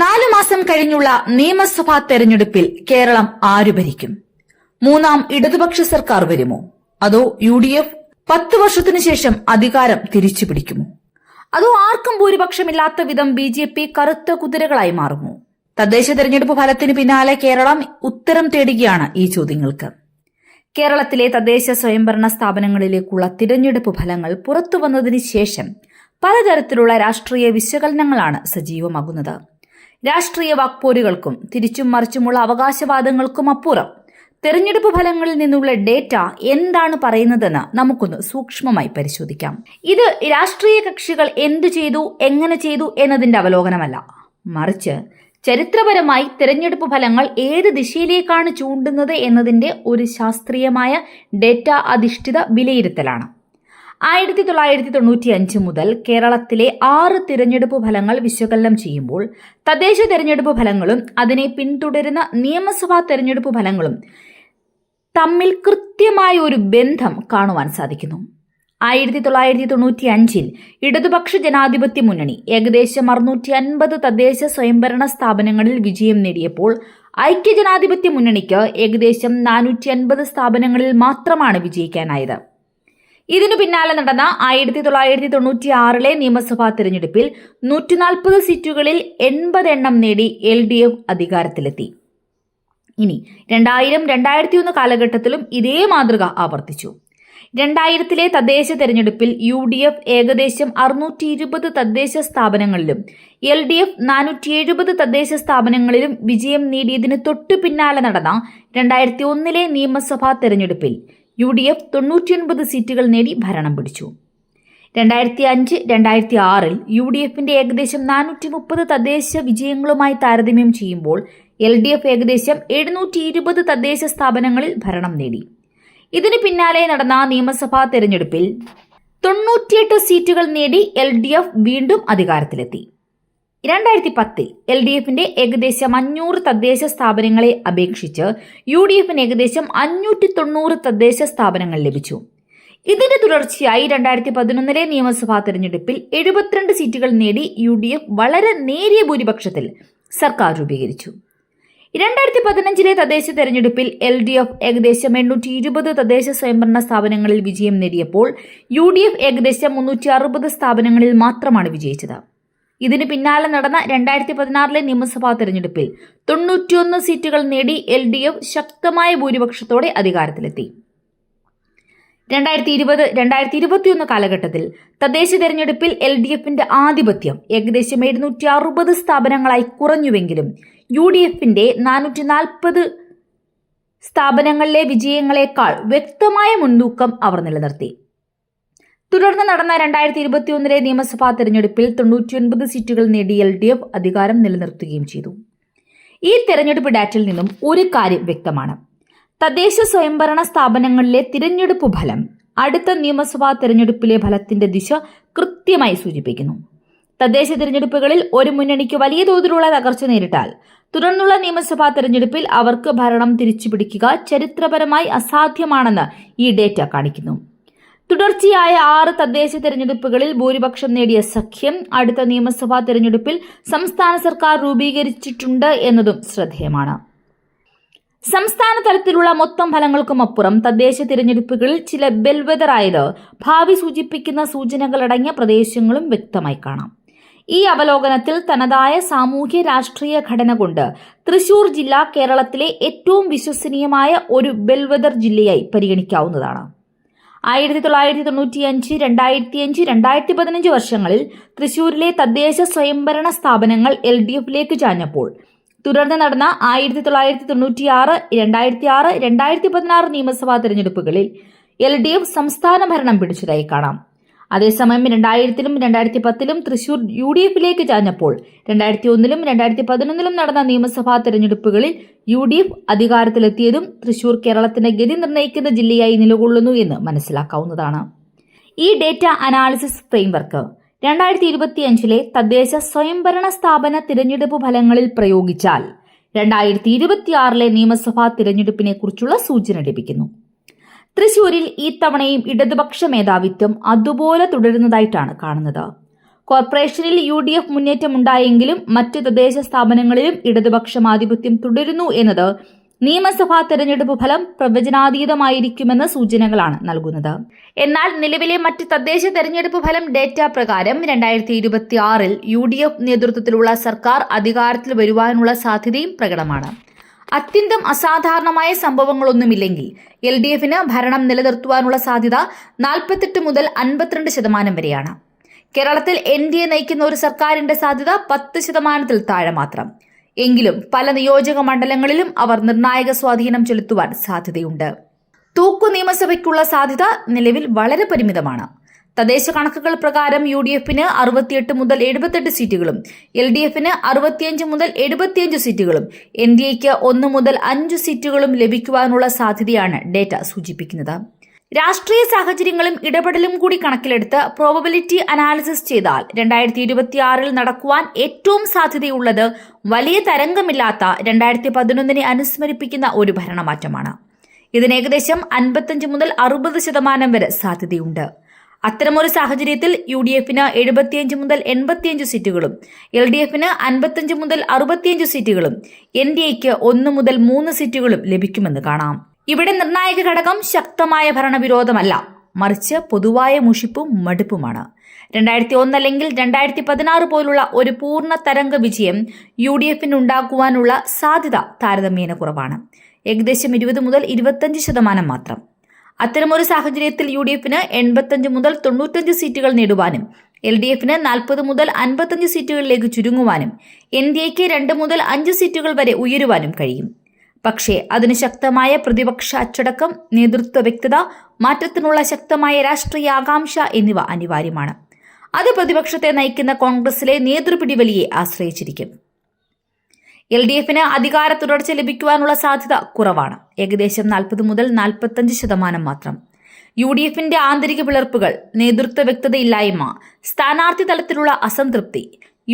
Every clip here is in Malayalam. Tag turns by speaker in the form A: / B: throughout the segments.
A: നാലു മാസം കഴിഞ്ഞുള്ള നിയമസഭാ തെരഞ്ഞെടുപ്പിൽ കേരളം ആര് ഭരിക്കും മൂന്നാം ഇടതുപക്ഷ സർക്കാർ വരുമോ അതോ യു ഡി എഫ് പത്ത് വർഷത്തിനു ശേഷം അധികാരം തിരിച്ചു പിടിക്കുമോ അതോ ആർക്കും ഭൂരിപക്ഷമില്ലാത്ത വിധം ബി ജെ പി കറുത്ത കുതിരകളായി മാറുമോ തദ്ദേശ തെരഞ്ഞെടുപ്പ് ഫലത്തിന് പിന്നാലെ കേരളം ഉത്തരം തേടുകയാണ് ഈ ചോദ്യങ്ങൾക്ക് കേരളത്തിലെ തദ്ദേശ സ്വയംഭരണ സ്ഥാപനങ്ങളിലേക്കുള്ള തിരഞ്ഞെടുപ്പ് ഫലങ്ങൾ പുറത്തു ശേഷം പലതരത്തിലുള്ള രാഷ്ട്രീയ വിശകലനങ്ങളാണ് സജീവമാകുന്നത് രാഷ്ട്രീയ വാക്പോരുകൾക്കും തിരിച്ചും മറിച്ചുമുള്ള അവകാശവാദങ്ങൾക്കും അപ്പുറം തെരഞ്ഞെടുപ്പ് ഫലങ്ങളിൽ നിന്നുള്ള ഡേറ്റ എന്താണ് പറയുന്നതെന്ന് നമുക്കൊന്ന് സൂക്ഷ്മമായി പരിശോധിക്കാം ഇത് രാഷ്ട്രീയ കക്ഷികൾ എന്തു ചെയ്തു എങ്ങനെ ചെയ്തു എന്നതിന്റെ അവലോകനമല്ല മറിച്ച് ചരിത്രപരമായി തെരഞ്ഞെടുപ്പ് ഫലങ്ങൾ ഏത് ദിശയിലേക്കാണ് ചൂണ്ടുന്നത് എന്നതിന്റെ ഒരു ശാസ്ത്രീയമായ ഡേറ്റ അധിഷ്ഠിത വിലയിരുത്തലാണ് ആയിരത്തി തൊള്ളായിരത്തി തൊണ്ണൂറ്റി അഞ്ച് മുതൽ കേരളത്തിലെ ആറ് തിരഞ്ഞെടുപ്പ് ഫലങ്ങൾ വിശകലനം ചെയ്യുമ്പോൾ തദ്ദേശ തിരഞ്ഞെടുപ്പ് ഫലങ്ങളും അതിനെ പിന്തുടരുന്ന നിയമസഭാ തിരഞ്ഞെടുപ്പ് ഫലങ്ങളും തമ്മിൽ കൃത്യമായ ഒരു ബന്ധം കാണുവാൻ സാധിക്കുന്നു ആയിരത്തി തൊള്ളായിരത്തി തൊണ്ണൂറ്റി അഞ്ചിൽ ഇടതുപക്ഷ ജനാധിപത്യ മുന്നണി ഏകദേശം അറുന്നൂറ്റി അൻപത് തദ്ദേശ സ്വയംഭരണ സ്ഥാപനങ്ങളിൽ വിജയം നേടിയപ്പോൾ ഐക്യജനാധിപത്യ മുന്നണിക്ക് ഏകദേശം നാനൂറ്റി അൻപത് സ്ഥാപനങ്ങളിൽ മാത്രമാണ് വിജയിക്കാനായത് ഇതിനു പിന്നാലെ നടന്ന ആയിരത്തി തൊള്ളായിരത്തി തൊണ്ണൂറ്റി ആറിലെ നിയമസഭാ തെരഞ്ഞെടുപ്പിൽ നൂറ്റിനാൽപ്പത് സീറ്റുകളിൽ എൺപത് എണ്ണം നേടി എൽ ഡി എഫ് അധികാരത്തിലെത്തി ഇനി രണ്ടായിരം രണ്ടായിരത്തി ഒന്ന് കാലഘട്ടത്തിലും ഇതേ മാതൃക ആവർത്തിച്ചു രണ്ടായിരത്തിലെ തദ്ദേശ തെരഞ്ഞെടുപ്പിൽ യു ഡി എഫ് ഏകദേശം അറുന്നൂറ്റി ഇരുപത് തദ്ദേശ സ്ഥാപനങ്ങളിലും എൽ ഡി എഫ് നാനൂറ്റി എഴുപത് തദ്ദേശ സ്ഥാപനങ്ങളിലും വിജയം നേടിയതിന് തൊട്ടു പിന്നാലെ നടന്ന രണ്ടായിരത്തി ഒന്നിലെ നിയമസഭാ തെരഞ്ഞെടുപ്പിൽ യു ഡി എഫ് തൊണ്ണൂറ്റിയൊൻപത് സീറ്റുകൾ നേടി ഭരണം പിടിച്ചു രണ്ടായിരത്തി അഞ്ച് രണ്ടായിരത്തി ആറിൽ യു ഡി എഫിന്റെ ഏകദേശം നാനൂറ്റി മുപ്പത് തദ്ദേശ വിജയങ്ങളുമായി താരതമ്യം ചെയ്യുമ്പോൾ എൽ ഡി എഫ് ഏകദേശം എഴുന്നൂറ്റി ഇരുപത് തദ്ദേശ സ്ഥാപനങ്ങളിൽ ഭരണം നേടി ഇതിന് പിന്നാലെ നടന്ന നിയമസഭാ തെരഞ്ഞെടുപ്പിൽ തൊണ്ണൂറ്റിയെട്ട് സീറ്റുകൾ നേടി എൽ ഡി എഫ് വീണ്ടും അധികാരത്തിലെത്തി രണ്ടായിരത്തി പത്തിൽ എൽ ഡി എഫിന്റെ ഏകദേശം അഞ്ഞൂറ് തദ്ദേശ സ്ഥാപനങ്ങളെ അപേക്ഷിച്ച് യു ഡി എഫിന് ഏകദേശം അഞ്ഞൂറ്റി തൊണ്ണൂറ് തദ്ദേശ സ്ഥാപനങ്ങൾ ലഭിച്ചു ഇതിന്റെ തുടർച്ചയായി രണ്ടായിരത്തി പതിനൊന്നിലെ നിയമസഭാ തെരഞ്ഞെടുപ്പിൽ എഴുപത്തിരണ്ട് സീറ്റുകൾ നേടി യു ഡി എഫ് വളരെ നേരിയ ഭൂരിപക്ഷത്തിൽ സർക്കാർ രൂപീകരിച്ചു രണ്ടായിരത്തി പതിനഞ്ചിലെ തദ്ദേശ തെരഞ്ഞെടുപ്പിൽ എൽ ഡി എഫ് ഏകദേശം എണ്ണൂറ്റി ഇരുപത് തദ്ദേശ സ്വയംഭരണ സ്ഥാപനങ്ങളിൽ വിജയം നേടിയപ്പോൾ യു ഡി എഫ് ഏകദേശം മുന്നൂറ്റി അറുപത് സ്ഥാപനങ്ങളിൽ മാത്രമാണ് വിജയിച്ചത് ഇതിന് പിന്നാലെ നടന്ന രണ്ടായിരത്തി പതിനാറിലെ നിയമസഭാ തെരഞ്ഞെടുപ്പിൽ തൊണ്ണൂറ്റിയൊന്ന് സീറ്റുകൾ നേടി എൽ ഡി എഫ് ശക്തമായ ഭൂരിപക്ഷത്തോടെ അധികാരത്തിലെത്തി രണ്ടായിരത്തി ഇരുപത് രണ്ടായിരത്തി ഇരുപത്തിയൊന്ന് കാലഘട്ടത്തിൽ തദ്ദേശ തെരഞ്ഞെടുപ്പിൽ എൽ ഡി എഫിന്റെ ആധിപത്യം ഏകദേശം എഴുന്നൂറ്റി അറുപത് സ്ഥാപനങ്ങളായി കുറഞ്ഞുവെങ്കിലും യു ഡി എഫിന്റെ നാനൂറ്റി നാൽപ്പത് സ്ഥാപനങ്ങളിലെ വിജയങ്ങളെക്കാൾ വ്യക്തമായ മുൻതൂക്കം അവർ നിലനിർത്തി തുടർന്ന് നടന്ന രണ്ടായിരത്തി ഇരുപത്തിയൊന്നിലെ നിയമസഭാ തെരഞ്ഞെടുപ്പിൽ തൊണ്ണൂറ്റിയൊൻപത് സീറ്റുകൾ നേടി എൽ ഡി എഫ് അധികാരം നിലനിർത്തുകയും ചെയ്തു ഈ തെരഞ്ഞെടുപ്പ് ഡാറ്റിൽ നിന്നും ഒരു കാര്യം വ്യക്തമാണ് തദ്ദേശ സ്വയംഭരണ സ്ഥാപനങ്ങളിലെ തിരഞ്ഞെടുപ്പ് ഫലം അടുത്ത നിയമസഭാ തെരഞ്ഞെടുപ്പിലെ ഫലത്തിന്റെ ദിശ കൃത്യമായി സൂചിപ്പിക്കുന്നു തദ്ദേശ തിരഞ്ഞെടുപ്പുകളിൽ ഒരു മുന്നണിക്ക് വലിയ തോതിലുള്ള തകർച്ച നേരിട്ടാൽ തുടർന്നുള്ള നിയമസഭാ തെരഞ്ഞെടുപ്പിൽ അവർക്ക് ഭരണം തിരിച്ചുപിടിക്കുക ചരിത്രപരമായി അസാധ്യമാണെന്ന് ഈ ഡേറ്റ കാണിക്കുന്നു തുടർച്ചയായ ആറ് തദ്ദേശ തെരഞ്ഞെടുപ്പുകളിൽ ഭൂരിപക്ഷം നേടിയ സഖ്യം അടുത്ത നിയമസഭാ തെരഞ്ഞെടുപ്പിൽ സംസ്ഥാന സർക്കാർ രൂപീകരിച്ചിട്ടുണ്ട് എന്നതും ശ്രദ്ധേയമാണ് സംസ്ഥാന തലത്തിലുള്ള മൊത്തം ഫലങ്ങൾക്കും അപ്പുറം തദ്ദേശ തിരഞ്ഞെടുപ്പുകളിൽ ചില ബെൽവെതറായത് ഭാവി സൂചിപ്പിക്കുന്ന സൂചനകളടങ്ങിയ പ്രദേശങ്ങളും വ്യക്തമായി കാണാം ഈ അവലോകനത്തിൽ തനതായ സാമൂഹ്യ രാഷ്ട്രീയ ഘടന കൊണ്ട് തൃശൂർ ജില്ല കേരളത്തിലെ ഏറ്റവും വിശ്വസനീയമായ ഒരു ബെൽവെതർ ജില്ലയായി പരിഗണിക്കാവുന്നതാണ് ആയിരത്തി തൊള്ളായിരത്തി തൊണ്ണൂറ്റി അഞ്ച് രണ്ടായിരത്തി അഞ്ച് രണ്ടായിരത്തി പതിനഞ്ച് വർഷങ്ങളിൽ തൃശൂരിലെ തദ്ദേശ സ്വയംഭരണ സ്ഥാപനങ്ങൾ എൽ ഡി എഫിലേക്ക് ചാഞ്ഞപ്പോൾ തുടർന്ന് നടന്ന ആയിരത്തി തൊള്ളായിരത്തി തൊണ്ണൂറ്റി ആറ് രണ്ടായിരത്തി ആറ് രണ്ടായിരത്തി പതിനാറ് നിയമസഭാ തെരഞ്ഞെടുപ്പുകളിൽ എൽ ഡി എഫ് സംസ്ഥാന ഭരണം പിടിച്ചതായി കാണാം അതേസമയം രണ്ടായിരത്തിലും രണ്ടായിരത്തി പത്തിലും തൃശൂർ യു ഡി എഫിലേക്ക് ചാഞ്ഞപ്പോൾ രണ്ടായിരത്തി ഒന്നിലും രണ്ടായിരത്തി പതിനൊന്നിലും നടന്ന നിയമസഭാ തെരഞ്ഞെടുപ്പുകളിൽ യു ഡി എഫ് അധികാരത്തിലെത്തിയതും തൃശൂർ കേരളത്തിന്റെ ഗതി നിർണ്ണയിക്കുന്ന ജില്ലയായി നിലകൊള്ളുന്നു എന്ന് മനസ്സിലാക്കാവുന്നതാണ് ഈ ഡേറ്റ അനാലിസിസ് ഫ്രെയിംവർക്ക് രണ്ടായിരത്തി ഇരുപത്തിയഞ്ചിലെ തദ്ദേശ സ്വയംഭരണ സ്ഥാപന തിരഞ്ഞെടുപ്പ് ഫലങ്ങളിൽ പ്രയോഗിച്ചാൽ രണ്ടായിരത്തി ഇരുപത്തിയാറിലെ നിയമസഭാ തിരഞ്ഞെടുപ്പിനെ കുറിച്ചുള്ള സൂചന ലഭിക്കുന്നു തൃശൂരിൽ ഈ തവണയും ഇടതുപക്ഷ മേധാവിത്വം അതുപോലെ തുടരുന്നതായിട്ടാണ് കാണുന്നത് കോർപ്പറേഷനിൽ യു ഡി എഫ് മുന്നേറ്റമുണ്ടായെങ്കിലും മറ്റ് തദ്ദേശ സ്ഥാപനങ്ങളിലും ഇടതുപക്ഷം ആധിപത്യം തുടരുന്നു എന്നത് നിയമസഭാ തെരഞ്ഞെടുപ്പ് ഫലം പ്രവചനാതീതമായിരിക്കുമെന്ന സൂചനകളാണ് നൽകുന്നത് എന്നാൽ നിലവിലെ മറ്റ് തദ്ദേശ തെരഞ്ഞെടുപ്പ് ഫലം ഡേറ്റ പ്രകാരം രണ്ടായിരത്തി ഇരുപത്തി ആറിൽ യു ഡി എഫ് നേതൃത്വത്തിലുള്ള സർക്കാർ അധികാരത്തിൽ വരുവാനുള്ള സാധ്യതയും പ്രകടമാണ് അത്യന്തം അസാധാരണമായ സംഭവങ്ങളൊന്നുമില്ലെങ്കിൽ എൽ ഡി എഫിന് ഭരണം നിലനിർത്തുവാനുള്ള സാധ്യത നാൽപ്പത്തെട്ട് മുതൽ അൻപത്തിരണ്ട് ശതമാനം വരെയാണ് കേരളത്തിൽ എൻ ഡി എ നയിക്കുന്ന ഒരു സർക്കാരിന്റെ സാധ്യത പത്ത് ശതമാനത്തിൽ താഴെ മാത്രം എങ്കിലും പല നിയോജക മണ്ഡലങ്ങളിലും അവർ നിർണായക സ്വാധീനം ചെലുത്തുവാൻ സാധ്യതയുണ്ട് തൂക്കു നിയമസഭയ്ക്കുള്ള സാധ്യത നിലവിൽ വളരെ പരിമിതമാണ് തദ്ദേശ കണക്കുകൾ പ്രകാരം യു ഡി എഫിന് അറുപത്തിയെട്ട് മുതൽ എഴുപത്തെട്ട് സീറ്റുകളും എൽ ഡി എഫിന് അറുപത്തിയഞ്ച് മുതൽ എഴുപത്തിയഞ്ച് സീറ്റുകളും എൻ ഡി എക്ക് ഒന്ന് മുതൽ അഞ്ച് സീറ്റുകളും ലഭിക്കുവാനുള്ള സാധ്യതയാണ് ഡേറ്റ സൂചിപ്പിക്കുന്നത് രാഷ്ട്രീയ സാഹചര്യങ്ങളും ഇടപെടലും കൂടി കണക്കിലെടുത്ത് പ്രോബബിലിറ്റി അനാലിസിസ് ചെയ്താൽ രണ്ടായിരത്തി ഇരുപത്തിയാറിൽ നടക്കുവാൻ ഏറ്റവും സാധ്യതയുള്ളത് വലിയ തരംഗമില്ലാത്ത രണ്ടായിരത്തി പതിനൊന്നിനെ അനുസ്മരിപ്പിക്കുന്ന ഒരു ഭരണമാറ്റമാണ് ഇതിന് ഏകദേശം അൻപത്തഞ്ച് മുതൽ അറുപത് ശതമാനം വരെ സാധ്യതയുണ്ട് അത്തരമൊരു സാഹചര്യത്തിൽ യു ഡി എഫിന് എഴുപത്തിയഞ്ച് മുതൽ എൺപത്തിയഞ്ച് സീറ്റുകളും എൽ ഡി എഫിന് അൻപത്തിയഞ്ച് മുതൽ അറുപത്തിയഞ്ച് സീറ്റുകളും എൻ ഡി എക്ക് ഒന്ന് മുതൽ മൂന്ന് സീറ്റുകളും ലഭിക്കുമെന്ന് കാണാം ഇവിടെ നിർണായക ഘടകം ശക്തമായ ഭരണവിരോധമല്ല മറിച്ച് പൊതുവായ മുഷിപ്പും മടുപ്പുമാണ് രണ്ടായിരത്തി ഒന്ന് അല്ലെങ്കിൽ രണ്ടായിരത്തി പതിനാറ് പോലുള്ള ഒരു പൂർണ്ണ തരംഗ വിജയം യു ഡി എഫിന് ഉണ്ടാക്കുവാനുള്ള സാധ്യത താരതമ്യേന കുറവാണ് ഏകദേശം ഇരുപത് മുതൽ ഇരുപത്തഞ്ച് ശതമാനം മാത്രം അത്തരമൊരു സാഹചര്യത്തിൽ യു ഡി എഫിന് എൺപത്തഞ്ച് മുതൽ തൊണ്ണൂറ്റഞ്ച് സീറ്റുകൾ നേടുവാനും എൽ ഡി എഫിന് നാൽപ്പത് മുതൽ അൻപത്തഞ്ച് സീറ്റുകളിലേക്ക് ചുരുങ്ങുവാനും എൻ ഡി എക്ക് രണ്ട് മുതൽ അഞ്ച് സീറ്റുകൾ വരെ ഉയരുവാനും കഴിയും പക്ഷേ അതിന് ശക്തമായ പ്രതിപക്ഷ അച്ചടക്കം നേതൃത്വ വ്യക്തത മാറ്റത്തിനുള്ള ശക്തമായ രാഷ്ട്രീയ ആകാംക്ഷ എന്നിവ അനിവാര്യമാണ് അത് പ്രതിപക്ഷത്തെ നയിക്കുന്ന കോൺഗ്രസിലെ നേതൃപിടിവലിയെ ആശ്രയിച്ചിരിക്കും എൽ ഡി എഫിന് അധികാര തുടർച്ച ലഭിക്കുവാനുള്ള സാധ്യത കുറവാണ് ഏകദേശം നാൽപ്പത് മുതൽ നാൽപ്പത്തഞ്ച് ശതമാനം മാത്രം യു ഡി എഫിന്റെ ആന്തരിക പിളർപ്പുകൾ നേതൃത്വ വ്യക്തതയില്ലായ്മ സ്ഥാനാർത്ഥി തലത്തിലുള്ള അസംതൃപ്തി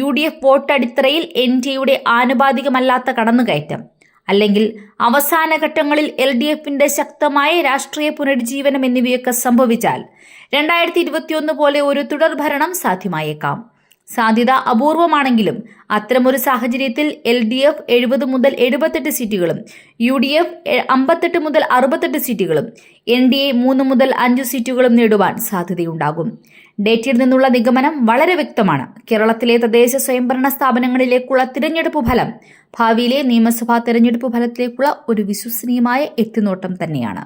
A: യു ഡി എഫ് വോട്ടടിത്തറയിൽ എൻ ഡി എയുടെ ആനുപാതികമല്ലാത്ത കടന്നുകയറ്റം അല്ലെങ്കിൽ അവസാന ഘട്ടങ്ങളിൽ എൽ ഡി എഫിന്റെ ശക്തമായ രാഷ്ട്രീയ പുനരുജ്ജീവനം എന്നിവയൊക്കെ സംഭവിച്ചാൽ രണ്ടായിരത്തി ഇരുപത്തിയൊന്ന് പോലെ ഒരു തുടർഭരണം സാധ്യമായേക്കാം സാധ്യത അപൂർവമാണെങ്കിലും അത്തരമൊരു സാഹചര്യത്തിൽ എൽ ഡി എഫ് എഴുപത് മുതൽ എഴുപത്തെട്ട് സീറ്റുകളും യു ഡി എഫ് അമ്പത്തെട്ട് മുതൽ അറുപത്തെട്ട് സീറ്റുകളും എൻ ഡി എ മൂന്ന് മുതൽ അഞ്ച് സീറ്റുകളും നേടുവാൻ സാധ്യതയുണ്ടാകും ഡേറ്റയിൽ നിന്നുള്ള നിഗമനം വളരെ വ്യക്തമാണ് കേരളത്തിലെ തദ്ദേശ സ്വയംഭരണ സ്ഥാപനങ്ങളിലേക്കുള്ള തിരഞ്ഞെടുപ്പ് ഫലം ഭാവിയിലെ നിയമസഭാ തിരഞ്ഞെടുപ്പ് ഫലത്തിലേക്കുള്ള ഒരു വിശ്വസനീയമായ എത്തിനോട്ടം തന്നെയാണ്